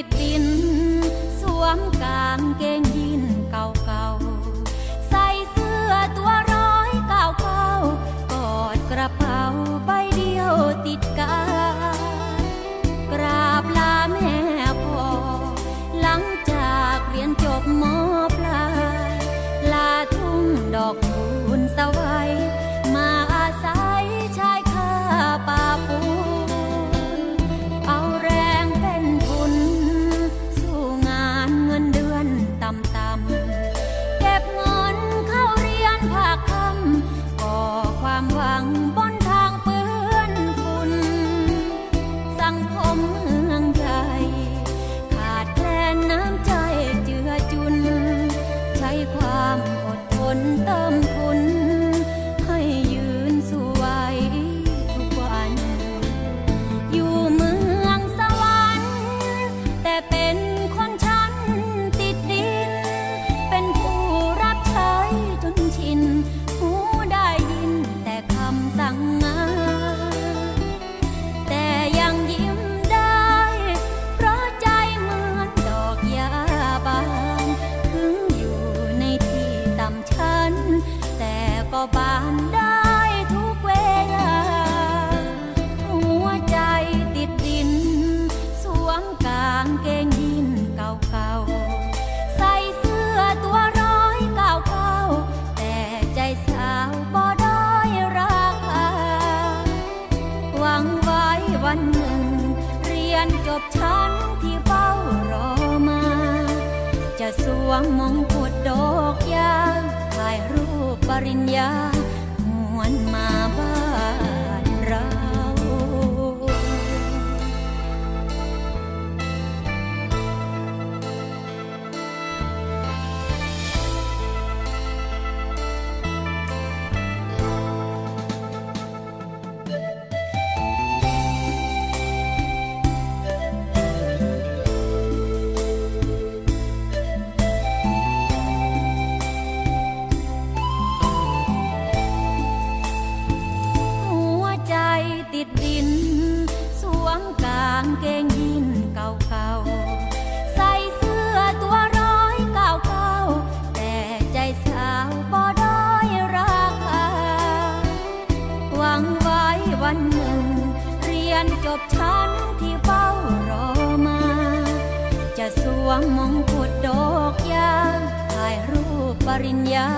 ติดดิน สวมกางเกง ก็บานได้ทุกเวลา หัวใจติดดิน สวมกางเกงยีนเก่าๆ ใส่เสื้อตัวร้อยเก่าๆ แต่ใจสาวบ่ด้อยราคา หวังไว้วันหนึ่ง เรียนจบชั้นที่เฝ้ารอมา จะสวมมงกุฎดอกางเกงยีนเก่าๆ ใส่เสื้อตัวร้อยเก่าๆ แต่ใจสาวบ่ด้อยราคา หวังไว้วันหนึ่ง เรียนจบชั้นที่เฝ้ารอมา จะสวมมงกุฎดอกยาถ่ายรูปปริญญา